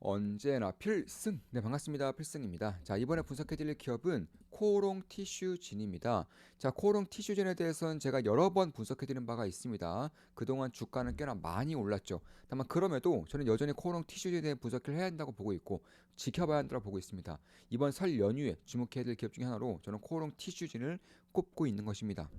언제나 필승. 네, 반갑습니다. 필승입니다. 자, 이번에 분석해드릴 기업은 코오롱 티슈진입니다. 자, 코오롱 티슈진에 대해서는 제가 여러 번 분석해드린 바가 있습니다. 그동안 주가는 꽤나 많이 올랐죠. 다만 그럼에도 저는 여전히 코오롱 티슈진에 대해 분석을 해야 한다고 보고 있고 지켜봐야 한다고 보고 있습니다. 이번 설 연휴에 주목해야 될 기업 중에 하나로 저는 코오롱 티슈진을 꼽고 있는 것입니다.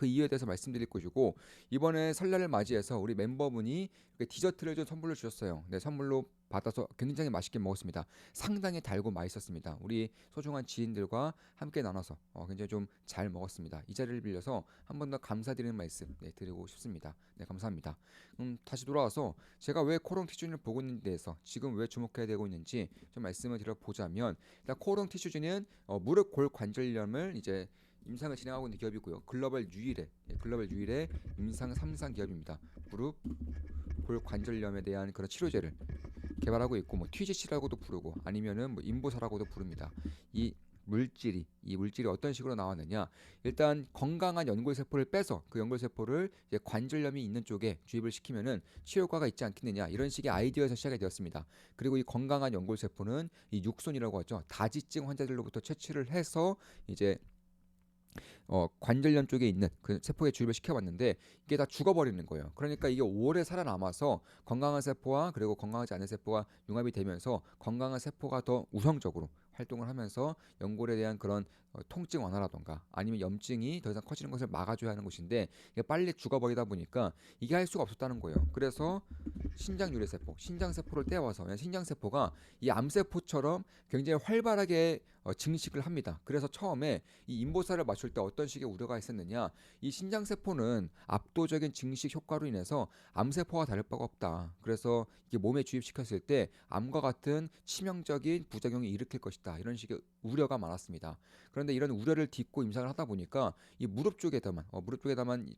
그 이유에 대해서 말씀드릴 것이고 이번에 설날을 맞이해서 우리 멤버분이 디저트를 좀 선물로 주셨어요. 네, 선물로 받아서 굉장히 맛있게 먹었습니다. 상당히 달고 맛있었습니다. 우리 소중한 지인들과 함께 나눠서 어, 굉장히 좀 잘 먹었습니다. 이 자리를 빌려서 한 번 더 감사드리는 말씀 네, 드리고 싶습니다. 네, 감사합니다. 음, 다시 돌아와서 제가 왜 코롱 티슈진을 보고 있는 데 대해서 지금 왜 주목해야 되고 있는지 좀 말씀을 드려보자면 일단 코롱 티슈진은 어, 무릎 골 관절염을 이제 임상을 진행하고 있는 기업이고요. 글로벌 유일의 예, 글로벌 유일의 임상 3상 기업입니다. 무릎 골 관절염에 대한 그런 치료제를 개발하고 있고 뭐 TGC라고도 부르고 아니면은 뭐 인보사라고도 부릅니다. 이 물질이 이 물질이 어떤 식으로 나왔느냐 일단 건강한 연골 세포를 빼서 그 연골 세포를 이제 관절염이 있는 쪽에 주입을 시키면은 치료 효과가 있지 않겠느냐 이런 식의 아이디어에서 시작이 되었습니다 그리고 이 건강한 연골 세포는 이 육손이라고 하죠 다지증 환자들로부터 채취를 해서 이제 어, 관절염 쪽에 있는 그 세포에 주입을 시켜봤는데 이게 다 죽어버리는 거예요. 그러니까 이게 오래 살아남아서 건강한 세포와 그리고 건강하지 않은 세포가 융합이 되면서 건강한 세포가 더 우성적으로 활동을 하면서 연골에 대한 그런 어, 통증 완화라던가 아니면 염증이 더 이상 커지는 것을 막아줘야 하는 것인데 빨리 죽어버리다 보니까 이게 할 수가 없었다는 거예요. 그래서 신장 유래 세포, 신장 세포를 떼와서 그냥 신장 세포가 이 암세포처럼 굉장히 활발하게 어, 증식을 합니다. 그래서 처음에 이 인보사를 맞출 때 어떤 식의 우려가 있었느냐? 이 신장 세포는 압도적인 증식 효과로 인해서 암세포와 다를 바가 없다. 그래서 이게 몸에 주입시켰을 때 암과 같은 치명적인 부작용이 일으킬 것이다. 이런 식의 우려가 많았습니다. 그런데 이런 우려를 딛고 임상을 하다 보니까 이 무릎 쪽에다만 어, 무릎 쪽에다만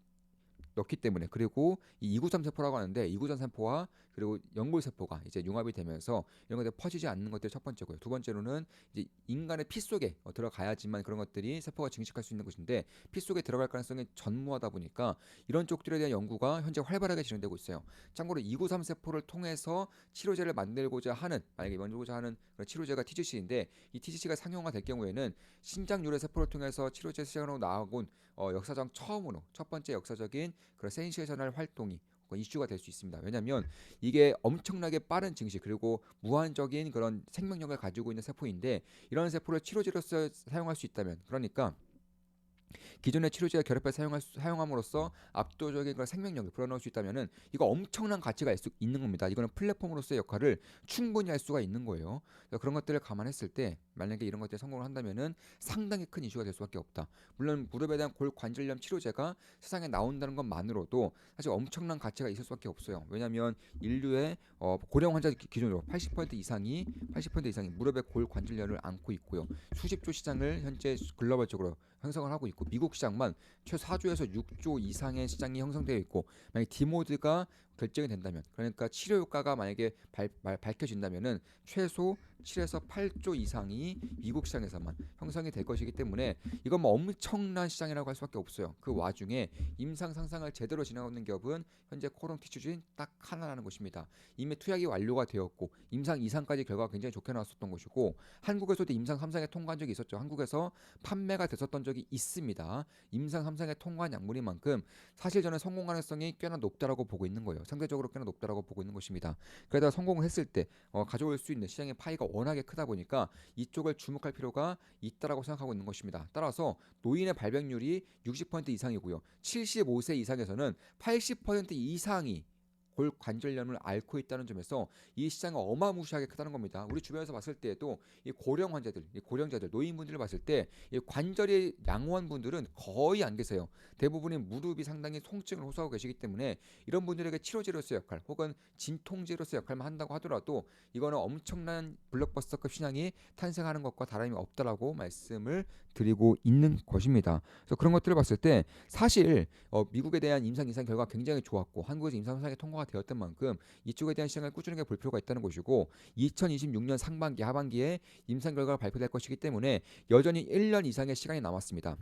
넣기 때문에 그리고 이 이구삼 세포라고 하는데 이구삼 세포와 그리고 연골 세포가 이제 융합이 되면서 이런 것들이 퍼지지 않는 것들이 첫 번째고요. 두 번째로는 이제 인간의 피 속에 어, 들어가야지만 그런 것들이 세포가 증식할 수 있는 것인데 피 속에 들어갈 가능성이 전무하다 보니까 이런 쪽들에 대한 연구가 현재 활발하게 진행되고 있어요. 참고로 이구삼 세포를 통해서 치료제를 만들고자 하는 만약에 만들고자 하는 그런 치료제가 TGC인데 이 TGC가 상용화될 경우에는 신장 유래 세포를 통해서 치료제 시장으로 나온 어, 역사상 처음으로 첫 번째 역사적인 그런 센세이셔널 활동이 이슈가 될 수 있습니다. 왜냐하면 이게 엄청나게 빠른 증식 그리고 무한적인 그런 생명력을 가지고 있는 세포인데 이런 세포를 치료제로서 사용할 수 있다면 그러니까 기존의 치료제와 결합해 사용할 수, 사용함으로써 압도적인 그런 생명력을 불어넣을 수 있다면은 이거 엄청난 가치가 있, 있는 겁니다. 이거는 플랫폼으로서의 역할을 충분히 할 수가 있는 거예요. 그런 것들을 감안했을 때 만약에 이런 것들이 성공을 한다면은 상당히 큰 이슈가 될 수밖에 없다. 물론 무릎에 대한 골 관절염 치료제가 세상에 나온다는 것만으로도 사실 엄청난 가치가 있을 수밖에 없어요. 왜냐하면 인류의 어, 고령 환자 기준으로 80% 이상이 80% 이상이 무릎의 골 관절염을 앓고 있고요. 수십조 시장을 현재 글로벌적으로 형성을 하고 있고 미국 시장만 최 4조에서 6조 이상의 시장이 형성되어 있고 만약 디모드가 결정이 된다면 그러니까 치료 효과가 만약에 발, 발, 밝혀진다면은 최소 7에서 8조 이상이 미국 시장에서만 형성이 될 것이기 때문에 이건 뭐 엄청난 시장이라고 할 수밖에 없어요. 그 와중에 임상 상상을 제대로 진행하고 있는 기업은 현재 코롱 티슈진 딱 하나라는 것입니다. 이미 투약이 완료가 되었고 임상 2상까지 결과가 굉장히 좋게 나왔었던 것이고 한국에서도 임상 3상에 통과한 적이 있었죠. 한국에서 판매가 됐었던 적이 있습니다. 임상 3상에 통과한 약물인 만큼 사실 저는 성공 가능성이 꽤나 높다라고 보고 있는 거예요. 상대적으로 꽤나 높다라고 보고 있는 것입니다. 그러다 성공을 했을 때 어, 가져올 수 있는 시장의 파이가 워낙에 크다 보니까 이쪽을 주목할 필요가 있다라고 생각하고 있는 것입니다. 따라서 노인의 발병률이 60% 이상이고요. 75세 이상에서는 80% 이상이 골 관절염을 앓고 있다는 점에서 이 시장은 어마무시하게 크다는 겁니다. 우리 주변에서 봤을 때에도 이 고령 환자들, 이 고령자들, 노인분들을 봤을 때 이 관절이 양호한 분들은 거의 안 계세요. 대부분이 무릎이 상당히 통증을 호소하고 계시기 때문에 이런 분들에게 치료제로서 역할 혹은 진통제로서 역할만 한다고 하더라도 이거는 엄청난 블록버스터급 시장이 탄생하는 것과 다름이 없다라고 말씀을 드리고 있는 것입니다. 그래서 그런 것들을 봤을 때 사실 어, 미국에 대한 임상 이상 결과 가 굉장히 좋았고 한국에서 임상 상에 통과 활성화가 되었던 만큼 이쪽에 대한 시장을 꾸준하게 볼 필요가 있다는 것이고 2026년 상반기 하반기에 임상 결과가 발표될 것이기 때문에 여전히 1년 이상의 시간이 남았습니다.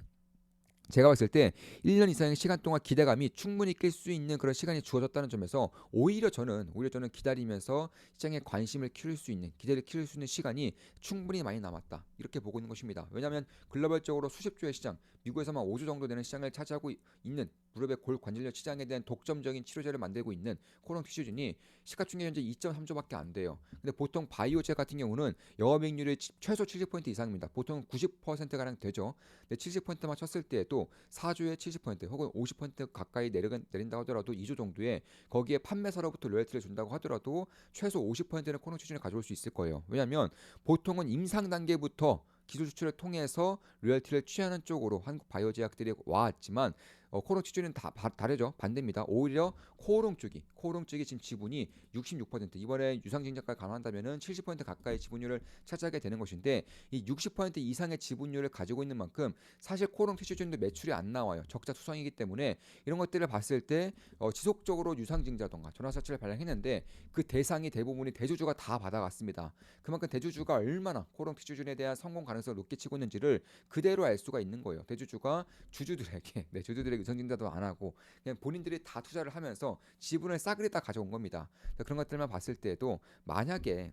제가 봤을 때 1년 이상의 시간 동안 기대감이 충분히 낄 수 있는 그런 시간이 주어졌다는 점에서 오히려 저는 오히려 저는 기다리면서 시장에 관심을 키울 수 있는 기대를 키울 수 있는 시간이 충분히 많이 남았다 이렇게 보고 있는 것입니다. 왜냐하면 글로벌적으로 수십 조의 시장 미국에서만 5조 정도 되는 시장을 차지하고 있는 무릎의 골 관절염 시장에 대한 독점적인 치료제를 만들고 있는 코론 티슈진이 시가총액 현재 2.3조밖에 안 돼요. 근데 보통 바이오제 같은 경우는 영업이익률이 최소 70% 이상입니다. 보통 90% 가량 되죠. 근데 70%만 쳤을 때에도 4조에 70% 혹은 50% 가까이 내려, 내린다 하더라도 2조 정도에 거기에 판매사로부터 로열티를 준다고 하더라도 최소 50%는 코론 티슈진을 가져올 수 있을 거예요. 왜냐하면 보통은 임상 단계부터 기술 수출을 통해서 로열티를 취하는 쪽으로 한국 바이오 제약들이 와왔지만 어, 코롱 치주는 다 바, 다르죠. 반대입니다. 오히려 코롱 쪽이 코롱 쪽이 지금 지분이 66% 이번에 유상증자까지 감안한다면은 70% 가까이 지분율을 차지하게 되는 것인데 이 60% 이상의 지분율을 가지고 있는 만큼 사실 코롱 티슈진도 매출이 안 나와요. 적자 투성이기 때문에 이런 것들을 봤을 때 어, 지속적으로 유상증자던가 전화사치를 발행했는데 그 대상이 대부분이 대주주가 다 받아갔습니다. 그만큼 대주주가 얼마나 코롱 티슈진에 대한 성공 가능성을 높게 치고 있는지를 그대로 알 수가 있는 거예요. 대주주가 주주들에게 네, 주주들에게 유상증자도 안 하고 그냥 본인들이 다 투자를 하면서 지분을 싸그리 다 가져온 겁니다. 그런 것들만 봤을 때도 만약에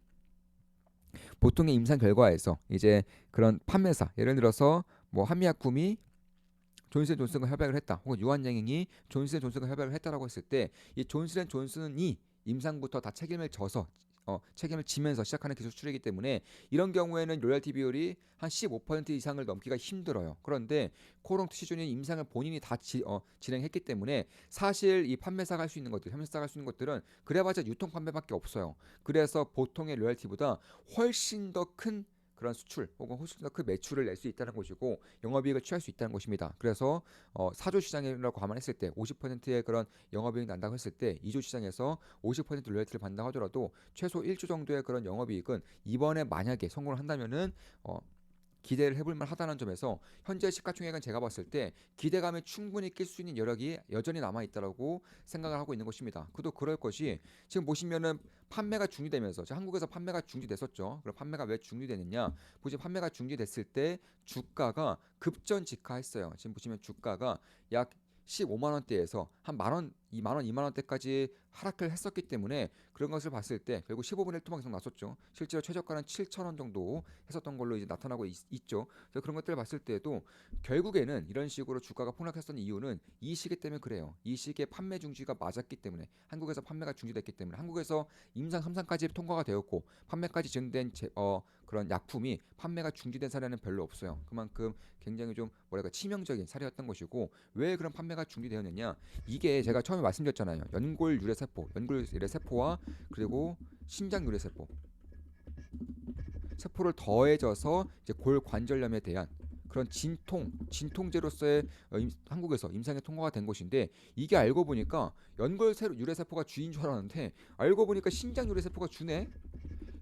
보통의 임상 결과에서 이제 그런 판매사 예를 들어서 뭐 한미약품이 존슨 존슨과 협약을 했다 혹은 유한양행이 존슨 존슨과 협약을 했다라고 했을 때 이 존슨 존슨이 임상부터 다 책임을 져서 어, 책임을 지면서 시작하는 기술 수출이기 때문에 이런 경우에는 로열티 비율이 한 15% 이상을 넘기가 힘들어요. 그런데 코롱 티시존은 임상을 본인이 다 지, 어, 진행했기 때문에 사실 이 판매사가 할 수 있는 것들, 판매사가 할 수 있는 것들은 그래봤자 유통 판매밖에 없어요. 그래서 보통의 로열티보다 훨씬 더큰 그런 수출 혹은 더큰 매출을 낼 수 있다는 것이고 영업이익을 취할 수 있다는 것입니다. 그래서 어, 4조 시장이라고 감안했을 때 50%의 그런 영업이익이 난다고 했을 때 2조 시장에서 50% 로열티를 받는다고 하더라도 최소 1조 정도의 그런 영업이익은 이번에 만약에 성공을 한다면은 어, 기대를 해볼 만 하다는 점에서 현재 시가총액은 제가 봤을 때 기대감에 충분히 낄 수 있는 여력이 여전히 남아 있다라고 생각을 하고 있는 것입니다. 그도 그럴 것이 지금 보시면은 판매가 중지되면서 한국에서 판매가 중지됐었죠. 그럼 판매가 왜 중지되느냐? 보시면 판매가 중지됐을 때 주가가 급전 직하했어요. 지금 보시면 주가가 약 15만 원대에서 한 만 원, 2만 원, 2만 원대까지 하락을 했었기 때문에 그런 것을 봤을 때 결국 15분의 1 토막 이상 났었죠. 실제로 최저가는 7천 원 정도 했었던 걸로 이제 나타나고 있, 죠 그래서 그런 것들을 봤을 때도 결국에는 이런 식으로 주가가 폭락했던 이유는 이 시기 때문에 그래요. 이 시기에 판매 중지가 맞았기 때문에 한국에서 판매가 중지됐기 때문에 한국에서 임상 3상까지 통과가 되었고 판매까지 진행된 제, 어, 그런 약품이 판매가 중지된 사례는 별로 없어요. 그만큼 굉장히 좀 뭐랄까 치명적인 사례였던 것이고 왜 그런 판매가 중지되었느냐 이게 제가 처음 에 말씀드렸잖아요. 연골 유래 세포, 연골 유래 세포와 그리고 심장 유래 세포 세포를 더해져서 이제 골 관절염에 대한 그런 진통, 진통제로서의 어, 임, 한국에서 임상에 통과가 된 것인데 이게 알고 보니까 연골 유래 세포가 주인 줄 알았는데 알고 보니까 심장 유래 세포가 주네.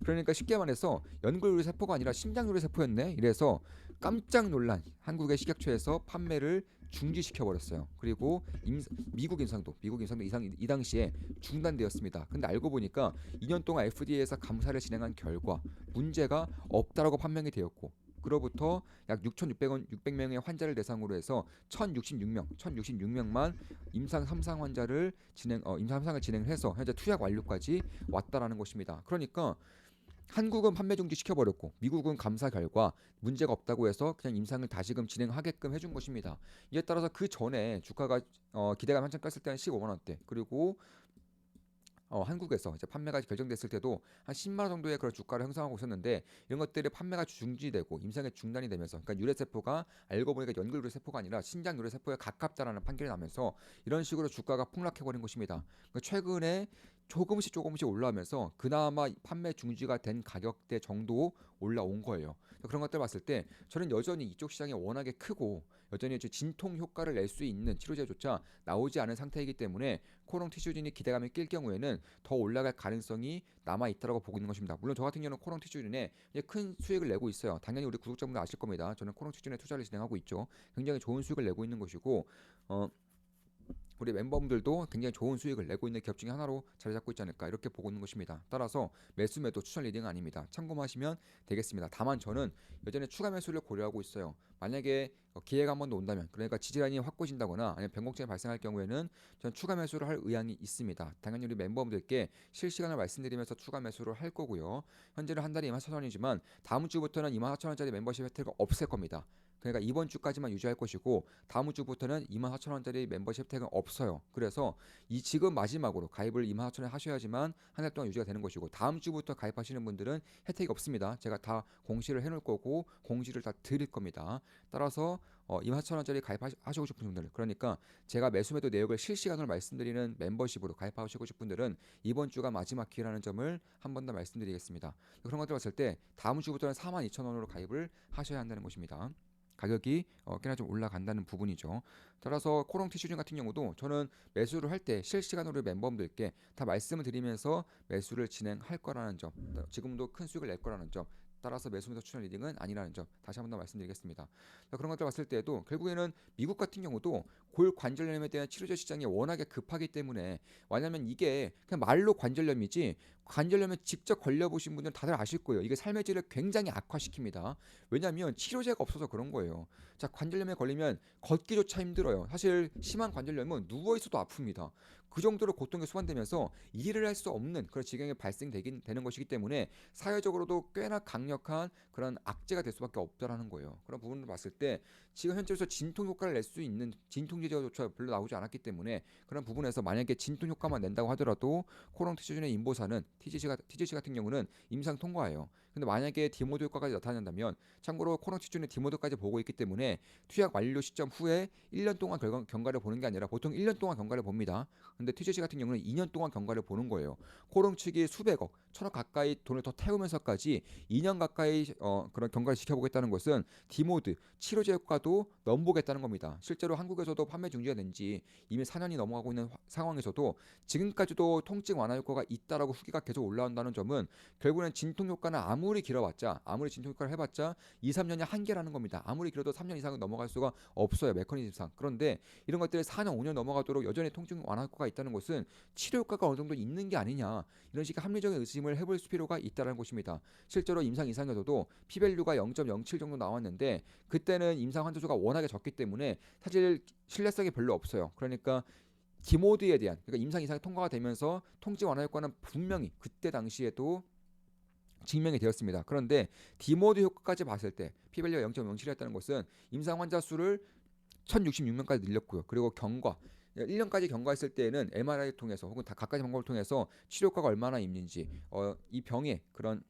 그러니까 쉽게 말해서 연골 유래 세포가 아니라 심장 유래 세포였네. 이래서 깜짝 놀란 한국의 식약처에서 판매를 중지시켜 버렸어요. 그리고 임, 미국 임상도 미국 임상도 이상 이 당시에 중단되었습니다. 근데 알고 보니까 2년 동안 FDA에서 감사를 진행한 결과 문제가 없다라고 판명이 되었고 그로부터 약 6,600원 600명의 환자를 대상으로 해서 1,066명, 1,066명만 임상 3상 환자를 진행 어, 임상 3상을 진행해서 현재 투약 완료까지 왔다라는 것입니다. 그러니까 한국은 판매 중지 시켜버렸고 미국은 감사 결과 문제가 없다고 해서 그냥 임상을 다시금 진행하게끔 해준 것입니다. 이에 따라서 그 전에 주가가 어, 기대감 한참 깠을 때는 15만 원대 그리고 어, 한국에서 이제 판매가 결정됐을 때도 한 10만 원 정도의 그런 주가를 형성하고 있었는데 이런 것들이 판매가 중지되고 임상에 중단이 되면서 그러니까 유래 세포가 알고 보니까 연골 유래 세포가 아니라 신장 유래 세포에 가깝다라는 판결이 나면서 이런 식으로 주가가 폭락해 버린 것입니다. 그러니까 최근에 조금씩 조금씩 올라오면서 그나마 판매 중지가 된 가격대 정도 올라온 거예요. 그런 것들 봤을 때 저는 여전히 이쪽 시장이 워낙에 크고 여전히 진통 효과를 낼 수 있는 치료제조차 나오지 않은 상태이기 때문에 코롱 티슈진이 기대감이 낄 경우에는 더 올라갈 가능성이 남아 있다고 보고 있는 것입니다. 물론 저 같은 경우는 코롱 티슈진에 큰 수익을 내고 있어요. 당연히 우리 구독자분들 아실 겁니다. 저는 코롱 티슈진에 투자를 진행하고 있죠. 굉장히 좋은 수익을 내고 있는 것이고 어 우리 멤버분들도 굉장히 좋은 수익을 내고 있는 기업 중에 하나로 자리 잡고 있지 않을까 이렇게 보고 있는 것입니다. 따라서 매수 매도 추천 리딩은 아닙니다. 참고하시면 되겠습니다. 다만 저는 여전히 추가 매수를 고려하고 있어요. 만약에 어, 기회가 한 번 더 온다면 그러니까 지지라인이 확고진다거나 아니면 변곡점이 발생할 경우에는 저는 추가 매수를 할 의향이 있습니다. 당연히 우리 멤버분들께 실시간을 말씀드리면서 추가 매수를 할 거고요. 현재는 한 달에 24,000원이지만 다음 주부터는 24,000원짜리 멤버십 혜택이 없을 겁니다. 그러니까 이번 주까지만 유지할 것이고 다음 주부터는 24,000원짜리 멤버십 혜택은 없어요. 그래서 이 지금 마지막으로 가입을 24,000원에 하셔야지만 한 달 동안 유지가 되는 것이고 다음 주부터 가입하시는 분들은 혜택이 없습니다. 제가 다 공시를 해놓을 거고 공지를 다 드릴 겁니다. 따라서 어, 24,000원짜리 가입하시고 싶은 분들 그러니까 제가 매수매도 내역을 실시간으로 말씀드리는 멤버십으로 가입하시고 싶은 분들은 이번 주가 마지막 기회라는 점을 한 번 더 말씀드리겠습니다. 그런 것들 봤을 때 다음 주부터는 42,000원으로 가입을 하셔야 한다는 것입니다. 가격이 어, 꽤나 좀 올라간다는 부분이죠. 따라서 코롱 티슈진 같은 경우도 저는 매수를 할 때 실시간으로 멤버분들께 다 말씀을 드리면서 매수를 진행할 거라는 점, 지금도 큰 수익을 낼 거라는 점, 따라서 매수 매도 추천 리딩은 아니라는 점 다시 한 번 더 말씀드리겠습니다. 자, 그런 것들 봤을 때도 결국에는 미국 같은 경우도 골 관절염에 대한 치료제 시장이 워낙에 급하기 때문에 왜냐하면 이게 그냥 말로 관절염이지 관절염에 직접 걸려보신 분들은 다들 아실 거예요. 이게 삶의 질을 굉장히 악화시킵니다. 왜냐하면 치료제가 없어서 그런 거예요. 자 관절염에 걸리면 걷기조차 힘들어요. 사실 심한 관절염은 누워 있어도 아픕니다. 그 정도로 고통에 수반되면서 일을 할 수 없는 그런 지경이 발생되긴 되는 것이기 때문에 사회적으로도 꽤나 강력한 그런 악재가 될 수밖에 없다라는 거예요. 그런 부분을 봤을 때 지금 현재로서 진통 효과를 낼 수 있는 진통 제조차 별로 나오지 않았기 때문에 그런 부분에서 만약에 진통 효과만 낸다고 하더라도 코롱 티슈진의 인보사는 TGC, TGC 같은 경우는 임상 통과예요. 근데 만약에 디모드 효과까지 나타난다면 참고로 코로나 치준의 디모드까지 보고 있기 때문에 투약 완료 시점 후에 1년 동안 결과, 경과를 보는 게 아니라 보통 1년 동안 경과를 봅니다. 근데 TGC 같은 경우는 2년 동안 경과를 보는 거예요. 코롱 측이 수백억, 천억 가까이 돈을 더 태우면서까지 2년 가까이 어, 그런 경과를 지켜보겠다는 것은 디모드 치료제 효과도 넘보겠다는 겁니다. 실제로 한국에서도 판매 중지가 된 지 이미 4년이 넘어가고 있는 화, 상황에서도 지금까지도 통증 완화 효과가 있다라고 후기가 계속 올라온다는 점은 결국에는 진통 효과는 아무 리 길어봤자 아무리 진통 효과를 해봤자 2, 3년이 한계라는 겁니다. 아무리 길어도 3년 이상은 넘어갈 수가 없어요 메커니즘상. 그런데 이런 것들이 4년, 5년 넘어가도록 여전히 통증 완화 효과가 있다는 것은 치료 효과가 어느 정도 있는 게 아니냐 이런 식의 합리적인 의심을 해볼 필요가 있다는 것입니다. 실제로 임상 이상에서도 피밸류가 0.07 정도 나왔는데 그때는 임상 환자 수가 워낙에 적기 때문에 사실 신뢰성이 별로 없어요. 그러니까 디모드에 대한 그러니까 임상 이상이 통과가 되면서 통증 완화 효과는 분명히 그때 당시에도 증명이 되었습니다. 그런데 디모드 효과까지 봤을 때 피밸류가 0.07이었다는 것은 임상 환자 수를 1066명까지 늘렸고요. 그리고 경과 1년까지 경과했을 때에는 MRI 통해서 혹은 다 각가지 방법을 통해서 치료 효과가 얼마나 있는지 어, 이 병의 그런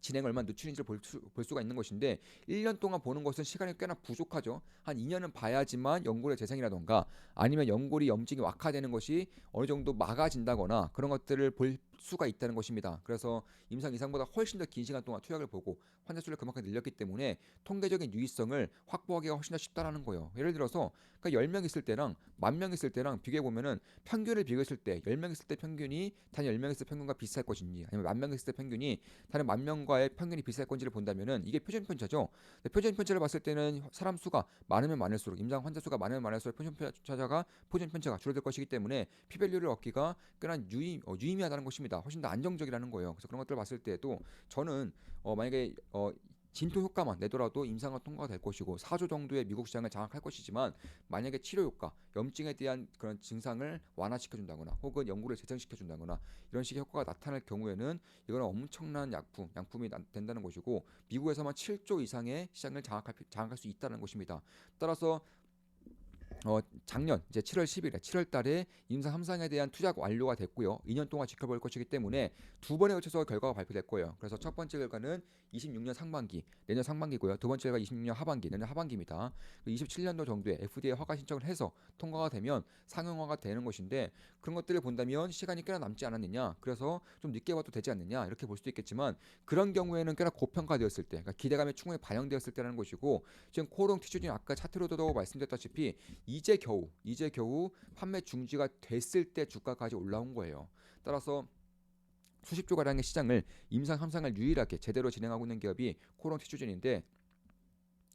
진행 얼마나 늦추는지를 볼, 수, 볼 수가 있는 것인데 1년 동안 보는 것은 시간이 꽤나 부족하죠. 한 2년은 봐야지만 연골의 재생이라던가 아니면 연골이 염증이 악화되는 것이 어느 정도 막아진다거나 그런 것들을 볼 수가 있다는 것입니다. 그래서 임상 이상보다 훨씬 더 긴 시간 동안 투약을 보고 환자 수를 그만큼 늘렸기 때문에 통계적인 유의성을 확보하기가 훨씬 더 쉽다라는 거예요. 예를 들어서 그러니까 10명 있을 때랑 만명 있을 때랑 비교해 보면은 평균을 비교했을 때 10명 있을 때 평균이 단 10명 있을 때 평균과 비슷할 것인지 아니면 만명 있을 때 평균이 다른 만 명과의 평균이 비슷할 건지를 본다면은 이게 표준 편차죠. 표준 편차를 봤을 때는 사람 수가 많으면 많을수록 임상 환자 수가 많으면 많을수록 표준 편차가 표준 편차가 줄어들 것이기 때문에 피밸류를 얻기가 꽤나 유의, 어, 유의미하다는 것입니다. 훨씬 더 안정적이라는 거예요. 그래서 그런 것들을 봤을 때도 저는 어, 만약에 어, 진통 효과만 내더라도 임상은 통과가 될 것이고 4조 정도의 미국 시장을 장악할 것이지만 만약에 치료 효과, 염증에 대한 그런 증상을 완화시켜 준다거나 혹은 연구를 재생시켜 준다거나 이런 식의 효과가 나타날 경우에는 이거는 엄청난 약품, 양품이 된다는 것이고 미국에서만 7조 이상의 시장을 장악할, 장악할 수 있다는 것입니다. 따라서 어, 작년 이제 7월 10일에 7월 달에 임상 3상에 대한 투자 완료가 됐고요. 2년 동안 지켜볼 것이기 때문에 두 번에 걸쳐서 결과가 발표될 거예요. 그래서 첫 번째 결과는 26년 상반기, 내년 상반기고요. 두 번째 결과 26년 하반기, 내년 하반기입니다. 27년도 정도에 FDA 허가 신청을 해서 통과가 되면 상용화가 되는 것인데 그런 것들을 본다면 시간이 꽤나 남지 않았느냐. 그래서 좀 늦게 봐도 되지 않느냐. 이렇게 볼 수도 있겠지만 그런 경우에는 꽤나 고평가되었을 때, 그러니까 기대감이 충분히 반영되었을 때라는 것이고 지금 코롱 티슈진 아까 차트로도 말씀드렸다시피 이제 겨우 이제 겨우 판매 중지가 됐을 때 주가까지 올라온 거예요. 따라서 수십 조 가량의 시장을 임상 3상을 유일하게 제대로 진행하고 있는 기업이 코론 티슈진인데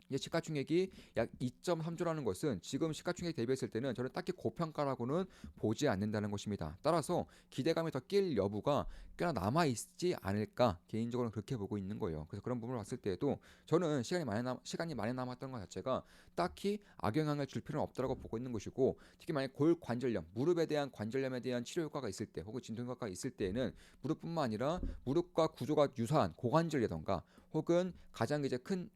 이제 시가총액이 약 2.3조라는 것은 지금 시가총액 대비했을 때는 저는 딱히 고평가라고는 보지 않는다는 것입니다. 따라서 기대감이 더 낄 여부가 꽤나 남아 있지 않을까 개인적으로는 그렇게 보고 있는 거예요. 그래서 그런 부분을 봤을 때에도 저는 시간이 많이 남 시간이 많이 남았던 것 자체가 딱히 악영향을 줄 필요는 없다고 보고 있는 것이고 특히 만약 골 관절염, 무릎에 대한 관절염에 대한 치료 효과가 있을 때 혹은 진통 효과가 있을 때에는 무릎뿐만 아니라 무릎과 구조가 유사한 고관절이라던가 혹은 가장 이제 큰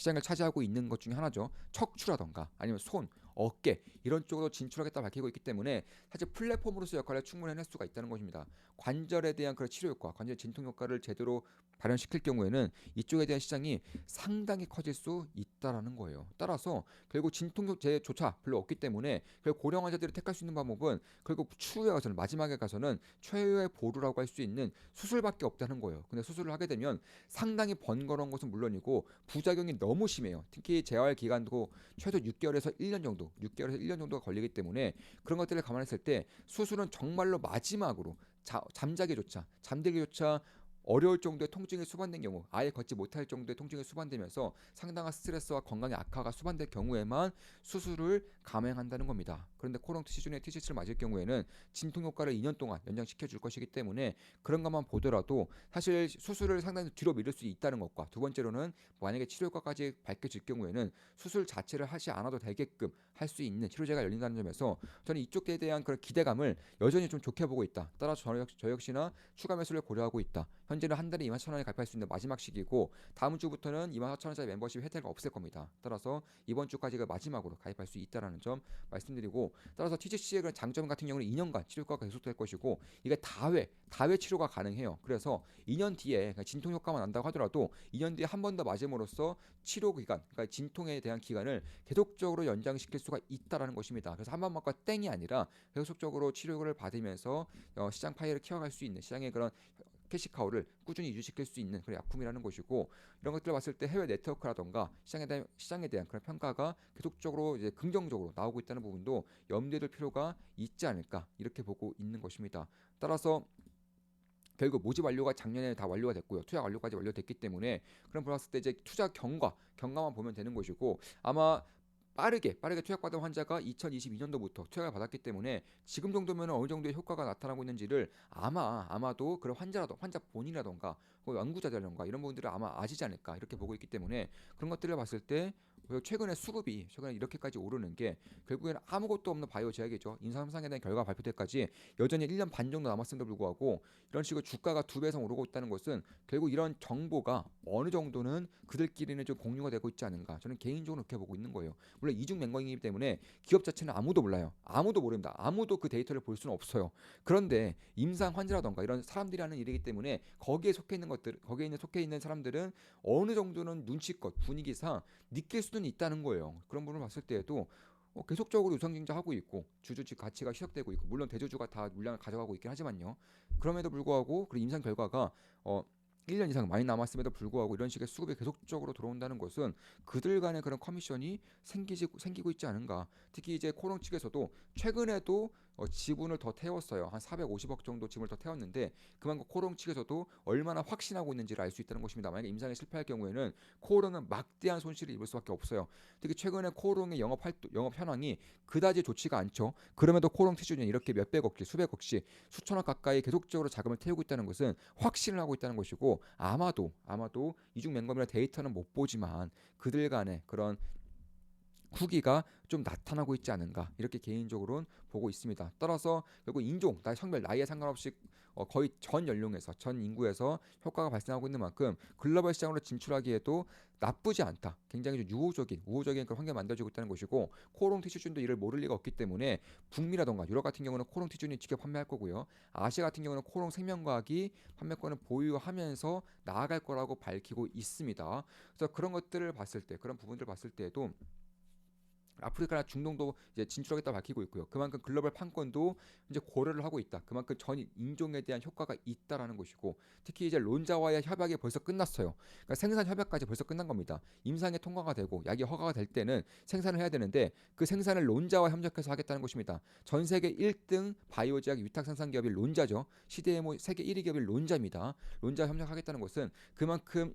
시장을 차지하고 있는 것 중에 하나죠. 척추라던가 아니면 손, 어깨 이런 쪽으로 진출하겠다 밝히고 있기 때문에 사실 플랫폼으로서 역할을 충분히 해낼 수가 있다는 것입니다. 관절에 대한 그런 치료 효과, 관절 진통 효과를 제대로 발현시킬 경우에는 이쪽에 대한 시장이 상당히 커질 수 있다라는 거예요. 따라서 결국 진통제조차 별로 없기 때문에 결국 고령 환자들이 택할 수 있는 방법은 결국 추후에 가서는 마지막에 가서는 최후의 보루라고 할 수 있는 수술밖에 없다는 거예요. 근데 수술을 하게 되면 상당히 번거로운 것은 물론이고 부작용이 너무 심해요. 특히 재활 기간도 최소 6개월에서 1년 정도, 6개월에서 1년 정도가 걸리기 때문에 그런 것들을 감안했을 때 수술은 정말로 마지막으로 자, 잠자기조차 잠들기조차 어려울 정도의 통증이 수반된 경우 아예 걷지 못할 정도의 통증이 수반되면서 상당한 스트레스와 건강의 악화가 수반될 경우에만 수술을 감행한다는 겁니다. 그런데 코롱 시즌의 티시스를 맞을 경우에는 진통 효과를 2년 동안 연장시켜 줄 것이기 때문에 그런 것만 보더라도 사실 수술을 상당히 뒤로 미룰 수 있다는 것과 두 번째로는 만약에 치료 효과까지 밝혀질 경우에는 수술 자체를 하지 않아도 되게끔 할 수 있는 치료제가 열린다는 점에서 저는 이쪽에 대한 그런 기대감을 여전히 좀 좋게 보고 있다. 따라서 저, 역, 저 역시나 추가 매수를 고려하고 있다. 현재는 한 달에 2만 천 원에 가입할 수 있는 마지막 시기고 다음 주부터는 2만 4천 원짜리 멤버십 혜택이 없을 겁니다. 따라서 이번 주까지가 마지막으로 가입할 수 있다라는 점 말씀드리고 따라서 TGC의 그런 장점 같은 경우는 2년간 치료가 계속될 것이고 이게 다회 다회 치료가 가능해요. 그래서 2년 뒤에 진통 효과만 난다고 하더라도 2년 뒤에 한 번 더 맞음으로써 치료 기간, 그러니까 진통에 대한 기간을 계속적으로 연장시킬 수가 있다라는 것입니다. 그래서 한 번 맞고 땡이 아니라 계속적으로 치료를 받으면서 어, 시장 파이를 키워갈 수 있는 시장의 그런 캐시카우를 꾸준히 유지시킬 수 있는 그런 약품이라는 것이고 이런 것들을 봤을 때 해외 네트워크라던가 시장에 대한 시장에 대한 그런 평가가 계속적으로 이제 긍정적으로 나오고 있다는 부분도 염두에 둘 필요가 있지 않을까 이렇게 보고 있는 것입니다. 따라서 결국 모집 완료가 작년에 다 완료가 됐고요. 투자 완료까지 완료됐기 때문에 그럼 봤을 때 이제 투자 경과 경과만 보면 되는 것이고 아마 빠르게 빠르게 투약받은 환자가 2022년도부터 투약을 받았기 때문에 지금 정도면 어느 정도의 효과가 나타나고 있는지를 아마 아마도 그런 환자라도 환자 본인이라던가 뭐 연구자들이라던가 이런 분들을 아마 아시지 않을까 이렇게 보고 있기 때문에 그런 것들을 봤을 때 최근에 수급이 최근에 이렇게까지 오르는 게 결국에는 아무것도 없는 바이오 제약이죠. 인상 삼상에 대한 결과 발표 때까지 여전히 1년 반 정도 남았음에도 불구하고 이런 식으로 주가가 두 배 이상 오르고 있다는 것은 결국 이런 정보가 어느 정도는 그들끼리는 좀 공유가 되고 있지 않은가. 저는 개인적으로 그렇게 보고 있는 거예요. 물론 이중 맹광이기 때문에 기업 자체는 아무도 몰라요. 아무도 모릅니다. 아무도 그 데이터를 볼 수는 없어요. 그런데 임상 환자라던가 이런 사람들이 하는 일이기 때문에 거기에 속해 있는 것들, 거기에 있는 속해 있는 사람들은 어느 정도는 눈치껏 분위기상 느낄 수는 있다는 거예요. 그런 부분을 봤을 때에도 어, 계속적으로 유상증자 하고 있고 주주직 가치가 희석되고 있고 물론 대주주가 다 물량을 가져가고 있긴 하지만요. 그럼에도 불구하고 그 임상 결과가 어 1년 이상 많이 남았음에도 불구하고 이런 식의 수급이 계속적으로 들어온다는 것은 그들 간의 그런 커미션이 생기지, 생기고 있지 않은가. 특히 이제 코롱 측에서도 최근에도 어, 지분을 더 태웠어요. 한 450억 정도 지분을 더 태웠는데 그만큼 코롱 측에서도 얼마나 확신하고 있는지를 알 수 있다는 것입니다. 만약에 임상에 실패할 경우에는 코롱은 막대한 손실을 입을 수밖에 없어요. 특히 최근에 코롱의 영업 활동, 영업 현황이 그다지 좋지가 않죠. 그럼에도 코롱 티슈는 이렇게 몇백억씩, 수백억씩, 수천억 가까이 계속적으로 자금을 태우고 있다는 것은 확신을 하고 있다는 것이고 아마도 아마도 이중 맹검이나 데이터는 못 보지만 그들 간의 그런 후기가 좀 나타나고 있지 않은가 이렇게 개인적으로는 보고 있습니다. 따라서 결국 인종, 나의 성별, 나이에 상관없이 어, 거의 전 연령에서 전 인구에서 효과가 발생하고 있는 만큼 글로벌 시장으로 진출하기에도 나쁘지 않다. 굉장히 좀 유호적인 우호적인 그런 환경이 만들어지고 있다는 것이고 코롱 티슈준도 이를 모를 리가 없기 때문에 북미라던가 유럽 같은 경우는 코롱 티슈준이 직접 판매할 거고요. 아시아 같은 경우는 코롱 생명과학이 판매권을 보유하면서 나아갈 거라고 밝히고 있습니다. 그래서 그런 것들을 봤을 때 그런 부분들을 봤을 때에도 아프리카나 중동도 이제 진출하겠다 밝히고 있고요. 그만큼 글로벌 판권도 이제 고려를 하고 있다. 그만큼 전 인종에 대한 효과가 있다라는 것이고 특히 이제 론자와의 협약이 벌써 끝났어요. 그러니까 생산 협약까지 벌써 끝난 겁니다. 임상에 통과가 되고 약이 허가가 될 때는 생산을 해야 되는데 그 생산을 론자와 협력해서 하겠다는 것입니다. 전 세계 1등 바이오제약 위탁 생산 기업이 론자죠. CDMO 세계 1위 기업이 론자입니다. 론자 협력하겠다는 것은 그만큼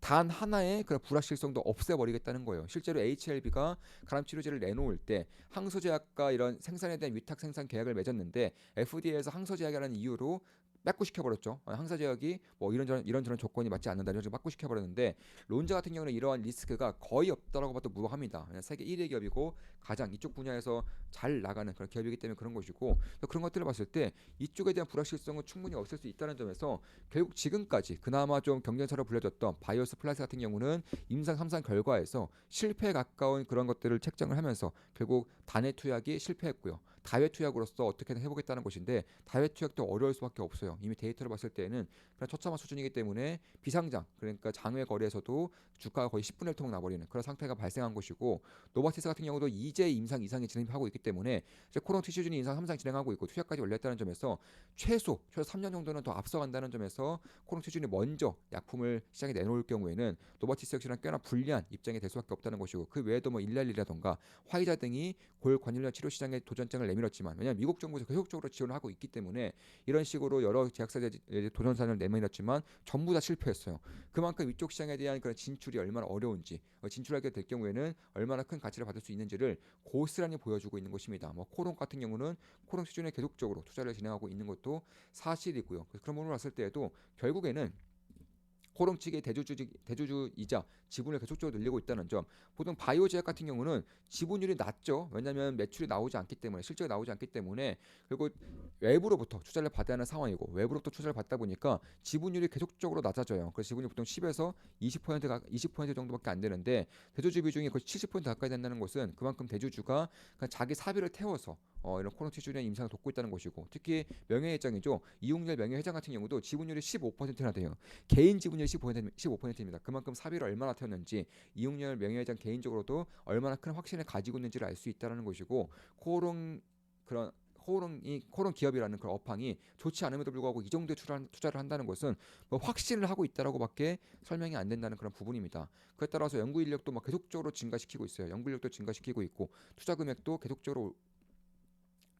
단 하나의 그런 불확실성도 없애버리겠다는 거예요. 실제로 HLB가 간암 치료제를 내놓을 때 항소제약과 이런 생산에 대한 위탁 생산 계약을 맺었는데 FDA에서 항소제약이라는 이유로 빼꾸시켜 버렸죠. 항사 제약이 뭐 이런저런 이런저런 조건이 맞지 않는다 이런 식으로 빼꾸시켜 버렸는데 론자 같은 경우는 이러한 리스크가 거의 없다라고 봐도 무방합니다. 세계 1위 기업이고 가장 이쪽 분야에서 잘 나가는 그런 기업이기 때문에 그런 것이고 그런 것들을 봤을 때 이쪽에 대한 불확실성은 충분히 없을 수 있다는 점에서 결국 지금까지 그나마 좀 경쟁사로 불려졌던 바이오스 플라스 같은 경우는 임상 3상 결과에서 실패에 가까운 그런 것들을 책정을 하면서 결국 단해 투약이 실패했고요. 다회 투약으로서 어떻게든 해보겠다는 것인데 다회 투약도 어려울 수밖에 없어요. 이미 데이터를 봤을 때는 그냥 처참한 수준이기 때문에 비상장 그러니까 장외 거래에서도 주가가 거의 10분의 1 통을 나버리는 그런 상태가 발생한 것이고 노바티스 같은 경우도 이제 임상 이상이 진행하고 있기 때문에 이제 코론 티슈진이 임상 3상 진행하고 있고 투약까지 완료했다는 점에서 최소 최소 3년 정도는 더 앞서간다는 점에서 코론 티슈진이 먼저 약품을 시장에 내놓을 경우에는 노바티스 역시나 꽤나 불리한 입장이 될 수밖에 없다는 것이고 그 외에도 뭐 일랄리라던가 화이자 등이 골 관련련 치료 시장에 도전장을 내밀었지만 왜냐하면 미국 정부에서 계속적으로 지원을 하고 있기 때문에 이런 식으로 여러 제약사 도전산을 내밀었지만 전부 다 실패했어요. 그만큼 이쪽 시장에 대한 그런 진출이 얼마나 어려운지 어, 진출하게 될 경우에는 얼마나 큰 가치를 받을 수 있는지를 고스란히 보여주고 있는 것입니다. 뭐 코론 같은 경우는 코론 수준에 계속적으로 투자를 진행하고 있는 것도 사실이고요. 그래서 그런 부분을 봤을 때에도 결국에는 코롱 측의 대주주 대주주이자 지분을 계속적으로 늘리고 있다는 점. 보통 바이오 제약 같은 경우는 지분율이 낮죠. 왜냐하면 매출이 나오지 않기 때문에 실제가 나오지 않기 때문에 그리고 외부로부터 투자를 받아야 하는 상황이고 외부로부터 투자를 받다 보니까 지분율이 계속적으로 낮아져요. 그래서 지분율이 보통 10에서 20%가 20% 정도밖에 안 되는데 대주주 비중이 거의 70% 가까이 된다는 것은 그만큼 대주주가 자기 사비를 태워서 어, 이런 코너 티슈의 임상을 돕고 있다는 것이고 특히 명예회장이죠 이용렬 명예회장 같은 경우도 지분율이 15%나 돼요 개인 지분율이 15% 15%입니다 그만큼 사비를 얼마나 태웠는지 이용렬 명예회장 개인적으로도 얼마나 큰 확신을 가지고 있는지를 알 수 있다는 것이고 코롱 그런 코롱이 코롱 기업이라는 그런 업황이 좋지 않음에도 불구하고 이 정도의 투자를 한다는 것은 뭐 확신을 하고 있다라고밖에 설명이 안 된다는 그런 부분입니다. 그에 따라서 연구 인력도 막 계속적으로 증가시키고 있어요. 연구 인력도 증가시키고 있고 투자 금액도 계속적으로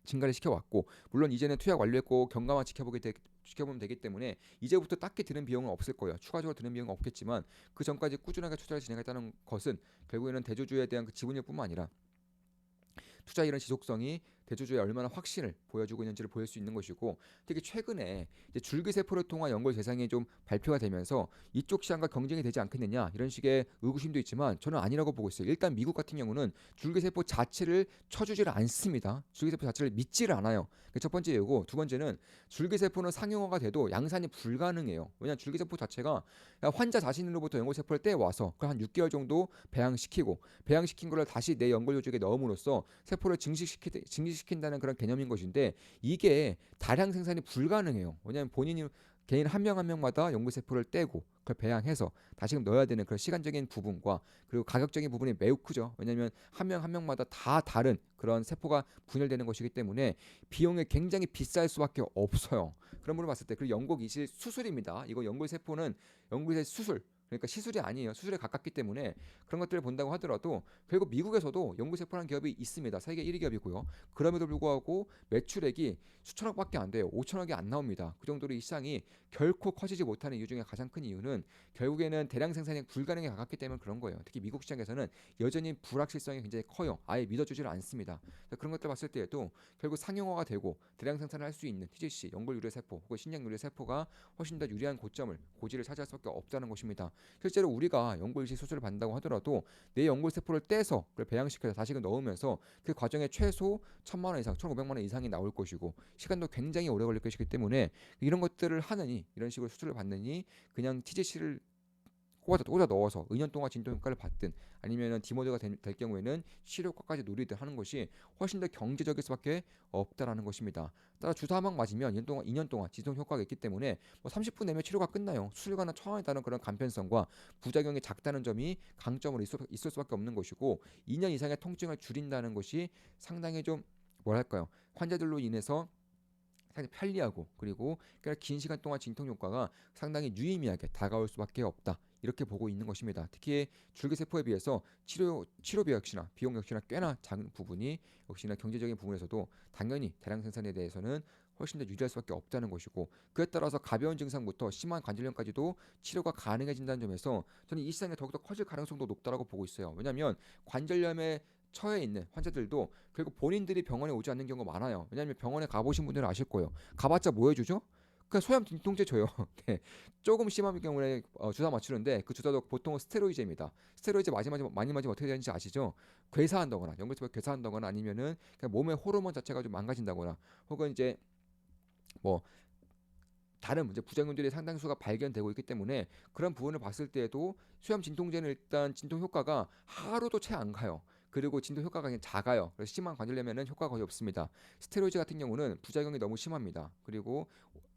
증가를 시켜왔고 물론 이제는 투약 완료했고 경과만 지켜보게 되, 지켜보면 되기 때문에 이제부터 딱히 드는 비용은 없을 거예요. 추가적으로 드는 비용은 없겠지만 그 전까지 꾸준하게 투자를 진행했다는 것은 결국에는 대주주에 대한 그 지분율뿐만 아니라 투자 이런 지속성이 대주주의 얼마나 확신을 보여주고 있는지를 보일 수 있는 것이고 특히 최근에 줄기세포를 통한 연골 대상이 좀 발표가 되면서 이쪽 시장과 경쟁이 되지 않겠느냐 이런 식의 의구심도 있지만 저는 아니라고 보고 있어요. 일단 미국 같은 경우는 줄기세포 자체를 쳐주지를 않습니다. 줄기세포 자체를 믿지를 않아요. 첫 번째 예고 두 번째는 줄기세포는 상용화가 돼도 양산이 불가능해요. 왜냐 줄기세포 자체가 환자 자신으로부터 연골세포를 떼와서 그한 6개월 정도 배양시키고 배양시킨 걸 다시 내 연골 요직에 넣음으로써 세포를 증식시키, 증식 시킨다는 그런 개념인 것인데 이게 다량 생산이 불가능해요. 왜냐하면 본인이 개인 한 명 한 명마다 연구 세포를 떼고 그걸 배양해서 다시금 넣어야 되는 그런 시간적인 부분과 그리고 가격적인 부분이 매우 크죠. 왜냐하면 한 명한 명마다 다 다른 그런 세포가 분열되는 것이기 때문에 비용이 굉장히 비쌀 수밖에 없어요. 그런 부분을 봤을 때 그리고 연골 이실 수술입니다. 이거 연골 세포는 연골 이실 수술 그러니까 시술이 아니에요. 수술에 가깝기 때문에 그런 것들을 본다고 하더라도 결국 미국에서도 연구세포라는 기업이 있습니다. 세계 1위 기업이고요. 그럼에도 불구하고 매출액이 수천억밖에 안 돼요. 5천억이 안 나옵니다. 그 정도로 이 시장이 결코 커지지 못하는 이유 중에 가장 큰 이유는 결국에는 대량 생산이 불가능에 가깝기 때문에 그런 거예요. 특히 미국 시장에서는 여전히 불확실성이 굉장히 커요. 아예 믿어주지를 않습니다. 그런 것들 봤을 때에도 결국 상용화가 되고 대량 생산을 할 수 있는 TGC 연골 유래 세포 혹은 신약 유래 세포가 훨씬 더 유리한 고점을 고지를 차지할 수밖에 없다는 것입니다. 실제로 우리가 연골이식 수술을 받는다고 하더라도 내 연골 세포를 떼서 그걸 배양시켜서 다시금 넣으면서 그 과정에 최소 천만 원 이상, 천오백만 원 이상이 나올 것이고 시간도 굉장히 오래 걸릴 것이기 때문에 이런 것들을 하느니 이런 식으로 수술을 받느니 그냥 TGC를 꽂아, 꽂아 넣어서 2년 동안 진통 효과를 받든 아니면은 디모드가 될, 될 경우에는 치료 효과까지 누리든 하는 것이 훨씬 더 경제적일 수밖에 없다라는 것입니다. 따라 주사 한 방 맞으면 2년 동안 2년 동안 진통 효과가 있기 때문에 뭐 30분 내면 치료가 끝나요. 수술과는 처음에 따른 그런 간편성과 부작용이 작다는 점이 강점으로 있을, 있을 수밖에 없는 것이고 2년 이상의 통증을 줄인다는 것이 상당히 좀 뭐랄까요 환자들로 인해서 상당히 편리하고 그리고 긴 시간 동안 진통 효과가 상당히 유의미하게 다가올 수밖에 없다. 이렇게 보고 있는 것입니다. 특히 줄기세포에 비해서 치료 치료비 역시나 비용 역시나 꽤나 작은 부분이 역시나 경제적인 부분에서도 당연히 대량 생산에 대해서는 훨씬 더 유리할 수밖에 없다는 것이고 그에 따라서 가벼운 증상부터 심한 관절염까지도 치료가 가능해진다는 점에서 저는 이 시장이 더욱더 커질 가능성도 높다라고 보고 있어요. 왜냐하면 관절염에 처해 있는 환자들도 결국 본인들이 병원에 오지 않는 경우가 많아요. 왜냐하면 병원에 가보신 분들은 아실 거예요. 가봤자 뭐 해주죠? 그냥 소염 진통제 줘요. 네. 조금 심한 경우에 어, 주사 맞추는데 그 주사도 보통 스테로이드입니다. 스테로이드 많이 맞으면 많이 맞으면 어떻게 되는지 아시죠? 괴사한다거나 연골수가 괴사한다거나 아니면은 그냥 몸의 호르몬 자체가 좀 망가진다거나 혹은 이제 뭐 다른 문제 부작용들이 상당수가 발견되고 있기 때문에 그런 부분을 봤을 때에도 수염 진통제는 일단 진통 효과가 하루도 채 안 가요. 그리고 진통 효과가 그냥 작아요. 그래서 심한 관절염에는 효과가 거의 없습니다. 스테로이드 같은 경우는 부작용이 너무 심합니다. 그리고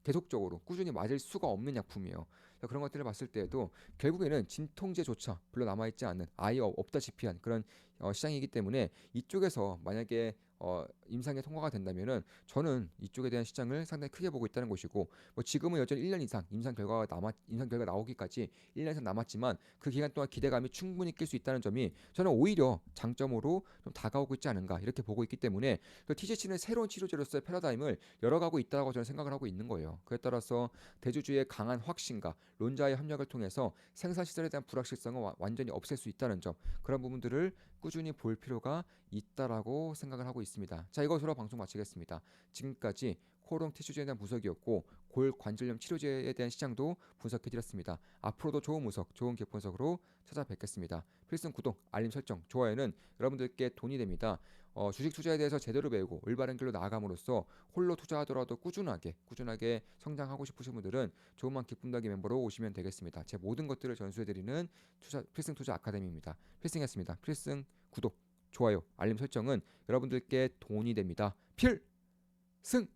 계속적으로 꾸준히 맞을 수가 없는 약품이에요. 그런 것들을 봤을 때에도 결국에는 진통제조차 별로 남아있지 않은 아예 없- 없다시피 한 그런 어, 시장이기 때문에 이쪽에서 만약에 어, 임상에 통과가 된다면은 저는 이쪽에 대한 시장을 상당히 크게 보고 있다는 것이고 뭐 지금은 여전히 1년 이상 임상 결과가 남았 임상 결과 나오기까지 1년 이상 남았지만 그 기간 동안 기대감이 충분히 낄 수 있다는 점이 저는 오히려 장점으로 좀 다가오고 있지 않은가 이렇게 보고 있기 때문에 그 TGC는 새로운 치료제로서의 패러다임을 열어가고 있다고 저는 생각을 하고 있는 거예요. 그에 따라서 대주주의 강한 확신과 론자의 협력을 통해서 생산 시설에 대한 불확실성을 와- 완전히 없앨 수 있다는 점 그런 부분들을 꾸준히 볼 필요가 있다라고 생각을 하고 있습니다. 자 이것으로 방송 마치겠습니다. 지금까지 코롱 티슈제에 대한 분석이었고 골 관절염 치료제에 대한 시장도 분석해드렸습니다. 앞으로도 좋은 분석, 좋은 개 분석으로 찾아뵙겠습니다. 필승 구독, 알림 설정, 좋아요는 여러분들께 돈이 됩니다. 어, 주식 투자에 대해서 제대로 배우고 올바른 길로 나아감으로써 홀로 투자하더라도 꾸준하게 꾸준하게 성장하고 싶으신 분들은 조금만 기쁨 더하기 멤버로 오시면 되겠습니다. 제 모든 것들을 전수해드리는 투자, 필승 투자 아카데미입니다. 필승이었습니다. 필승 구독, 좋아요, 알림 설정은 여러분들께 돈이 됩니다. 필승!